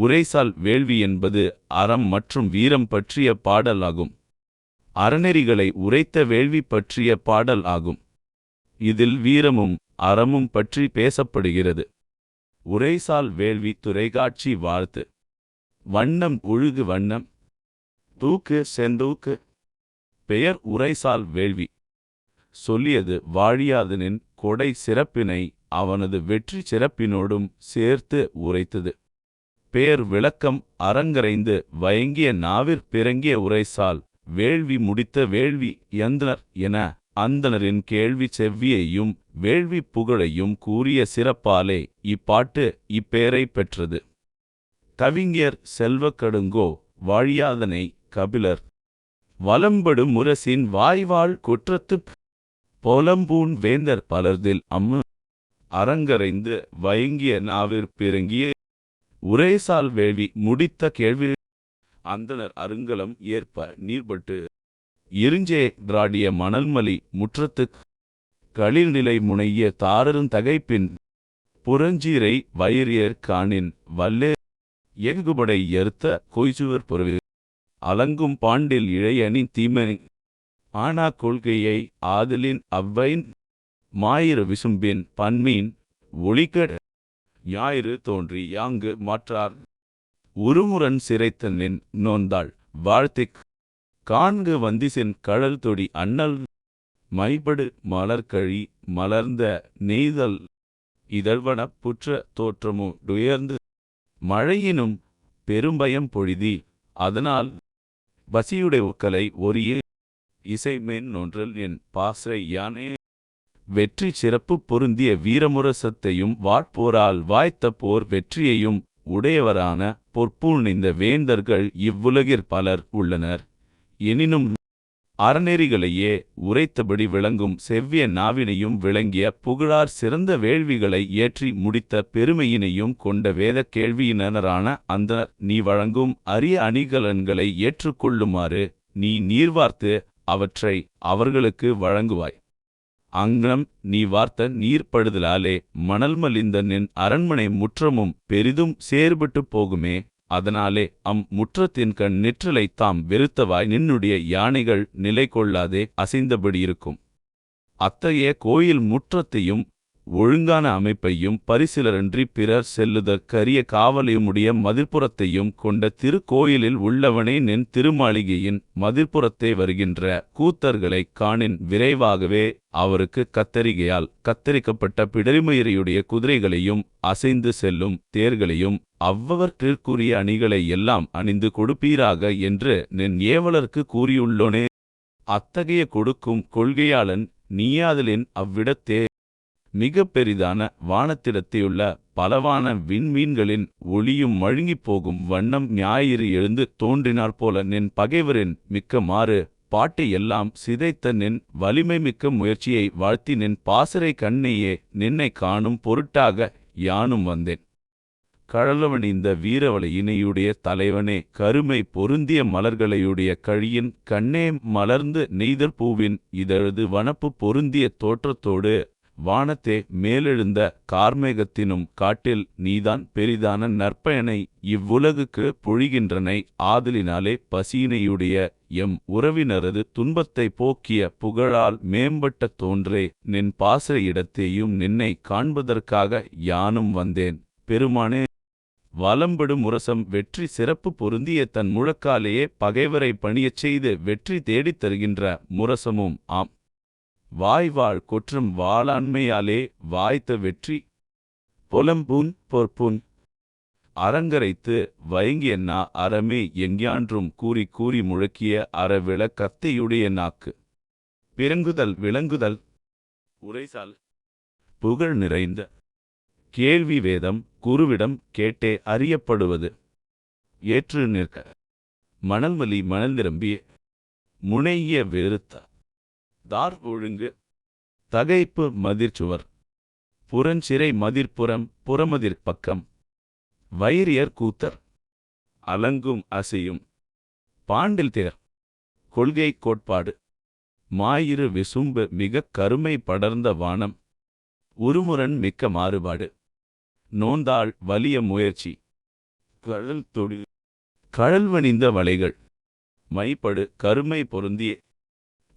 உரைசால் வேள்வி என்பது அறம் மற்றும் வீரம் பற்றிய பாடல் ஆகும் அறநெறிகளை உரைத்த வேள்வி பற்றிய பாடல் ஆகும். இதில் வீரமும் அறமும் பற்றி பேசப்படுகிறது. உரைசால் வேள்வி துறைகாட்சி வாழ்த்து. வண்ணம் ஒழுகு வண்ணம். தூக்கு செந்தூக்கு. பெயர் உரைசால் வேள்வி. சொல்லியது வாழியாதனின் கொடை சிறப்பினை அவனது வெற்றி சிறப்பினோடும் சேர்த்து உரைத்தது. பேர் விளக்கம் அரங்கரைந்து வயங்கிய நாவிற் பிறங்கிய உரைசால் வேள்வி முடித்த வேள்வி யந்தனர் என அந்தணரின் கேள்வி செவ்வியையும் வேள்வி புகழையும் கூறிய சிறப்பாலே இப்பாட்டு இப்பெயரை பெற்றது. கவிஞர் செல்வக்கடுங்கோ வாழியாதனை கபிலர். வலம்படு முரசின் வாய்வாள் குற்றத்துப் பொலம்பூன் வேந்தர் பலர்தில் அம்மு. அரங்கரைந்து வயங்கிய நாவிற் பிறங்கிய உரேசால் வேள்வி முடித்த கேள்வி. அந்தணர் அருங்கலம் ஏற்ப நீர்பட்டு. இருஞ்சே திராடிய மணல்மலி முற்றத்துக் களிர்நிலை முனைய தாரரும் தகைப்பின். புறஞ்சீரை வயிறியர் காணின் வல்லே எகுபடை எருத்த கொய்சுவர் புறவு அலங்கும் பாண்டில் இழையணி தீமனி ஆனா கொள்கையை ஆதலின் அவ்வைன். மாயிர விசும்பின் பன்மீன் ஒளிக்கட் ஞாயிறு தோன்றி யாங்கு மாற்றார். உருமுரண் சிறைத்த நின் நோந்தாள் வாழ்த்திக் காண்கு வந்திசின் கழல் தொடி அண்ணல். மைபடு மலர்கழி மலர்ந்த நெய்தல். இதழ்வன புற்ற தோற்றமு டுயர்ந்து மழையினும் பெரும்பயம் பொழிதி. அதனால் பசியுடை ஒக்கலை இசை இசைமேன் நொன்றல் என் பாசறை யானே. வெற்றி சிறப்பு பொருந்திய வீரமுரசத்தையும் வாட்போரால் வாய்த்த போர் வெற்றியையும் உடையவரான பொற்பூணிந்த வேந்தர்கள் இவ்வுலகிற் பலர் உள்ளனர். எனினும் அறநெறிகளையே உரைத்தபடி விளங்கும் செவ்விய நாவினையும் விளங்கிய புகழார் சிறந்த வேள்விகளை ஏற்றி முடித்த பெருமையினையும் கொண்ட வேதக் கேள்வியினரான அந்த நீ வழங்கும் அரிய அணிகலன்களை ஏற்றுக்கொள்ளுமாறு நீ நீர்வார்த்து அவற்றை அவர்களுக்கு வழங்குவாய். அங்னம் நீ வார்த்த நீர்ப்படுதலாலே மணல் மலிந்த நின் அரண்மனை முற்றமும் பெரிதும் சேர்பட்டுப் போகுமே அதனாலே அம் முற்றத்தின் கண் நிற்றலை தாம் வெறுத்தவாய் நின்னுடைய யானைகள் நிலை கொள்ளாதே அசைந்தபடியிருக்கும் அத்தகைய கோயில் முற்றத்தையும் ஒழுங்கான அமைப்பையும் பரிசிலரன்றி பிறர் செல்லுதற்கரிய காவலையுமுடைய மதிர்ப்புறத்தையும் கொண்ட திருக்கோயிலில் உள்ளவனே நின் திருமாளிகையின் மதிர்ப்புறத்தே வருகின்ற கூத்தர்களைக் காணின் விரைவாகவே அவருக்கு கத்தரிகையால் கத்தரிக்கப்பட்ட பிடரிமயிரையுடைய குதிரைகளையும் அசைந்து செல்லும் தேர்களையும் அவ்வவற்றிற்குரிய அணிகளை எல்லாம் அணிந்து கொடுப்பீராக என்று நின் ஏவலர்க்கு கூறியுள்ளோனே. அத்தகைய கொடுக்கும் கொள்கையாளன் நீயாதலின் அவ்விடத்தே மிகப் பெரிதான வானத்திடத்தையுள்ள பலவான விண்மீன்களின் ஒளியும் மழுங்கிப் போகும் வண்ணம் ஞாயிறு எழுந்து தோன்றினார் போல நின் பகைவரின் மிக்க மாறு பாட்டை எல்லாம் சிதைத்த நின் வலிமை மிக்க முயற்சியை வாழ்த்தி நின் பாசறை கண்ணையே நின்னை காணும் பொருட்டாக யானும் வந்தேன். கழலவணிந்த வீரவளையினையுடைய தலைவனே கருமை பொருந்திய மலர்களையுடைய கழியின் கண்ணே மலர்ந்து நெய்தற் பூவின் இதழது வனப்பு பொருந்திய தோற்றத்தோடு வானத்தே மேலெழுந்த கார்மேகத்தினும் காட்டில் நீதான் பெரிதான நற்பயனை இவ்வுலகுக்கு பொழிகின்றனை ஆதலினாலே பசியினையுடைய எம் உறவினரது துன்பத்தை போக்கிய புகழால் மேம்பட்ட தோன்றே நின் பாச இடத்தையும் நின்னை காண்பதற்காக யானும் வந்தேன். பெருமானே வலம்படும் முரசம் வெற்றி சிறப்பு பொருந்திய தன் முழக்காலேயே பகைவரை பணியச் செய்து வெற்றி தேடித் தருகின்ற முரசமும் ஆம். வாய்வாழ் கொற்றும் வாளாண்மையாலே வாய்த்த வெற்றி. பொலம்பூன் பொற்பூன். அரங்கரைத்து நா அறமே எங்கியான்றும் கூறி கூறி முழக்கிய அறவிள கத்தையுடைய நாக்கு. பிறங்குதல் விளங்குதல். உரைசால். புகழ் நிறைந்த. கேள்வி வேதம் குருவிடம் கேட்டே அறியப்படுவது. ஏற்று நிற்க. மணல்மலி மணல் நிரம்பிய. முனைய வெறுத்த. தார் ஒழுங்கு. தகைப்பு மதிர்ச்சுவர். புறஞ்சிறை மதிர்ப்புறம் புறமதிர் பக்கம். வைரியர் கூத்தர். அலங்கும் அசையும். பாண்டில் தேர். கொள்கை கோட்பாடு. மாயிரு விசும்பு மிகக் கருமை படர்ந்த வானம். உருமுரண் மிக்க மாறுபாடு. நோந்தாள் வலிய முயற்சி. கழல் தொழில் கழல்வணிந்த வலைகள். மைப்படு கருமை பொருந்திய.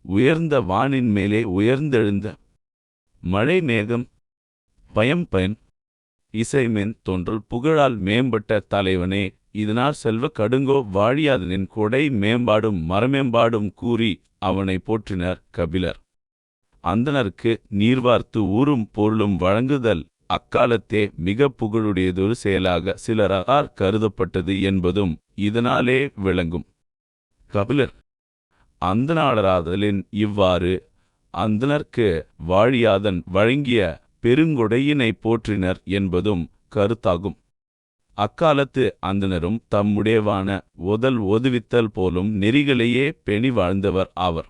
உயர்ந்த வானின் மேலே உயர்ந்தெழுந்த மழை மேகம் பயம் பயன் இசைமென் தோன்றல் புகழால் மேம்பட்ட தலைவனே இதனால் செல்வ கடுங்கோ வாழியாதனின் கொடை மேம்பாடும் மரமேம்பாடும் கூறி அவனை போற்றினர் கபிலர். அந்தனருக்கு நீர்வார்த்து ஊரும் பொருளும் வழங்குதல் அக்காலத்தே மிக புகழுடையதொரு செயலாக சிலரார் கருதப்பட்டது என்பதும் இதனாலே விளங்கும். கபிலர் அந்தனாளராதலின் இவ்வாறு அந்தனர்க்கு வாழியாதன் வழங்கிய பெருங்கொடையினை போற்றினர் என்பதும் கருத்தாகும். அக்காலத்து அந்தனரும் தம்முடையவான ஒதல் ஒதுவித்தல் போலும் நெறிகளையே பெணி வாழ்ந்தவர் ஆவர்.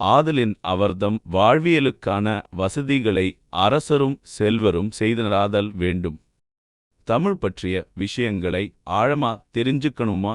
ஆதலின் அவர்தம் வாழ்வியலுக்கான வசதிகளை அரசரும் செல்வரும் செய்தனராதல் வேண்டும். தமிழ் பற்றிய விஷயங்களை ஆழமா தெரிஞ்சுக்கணுமா?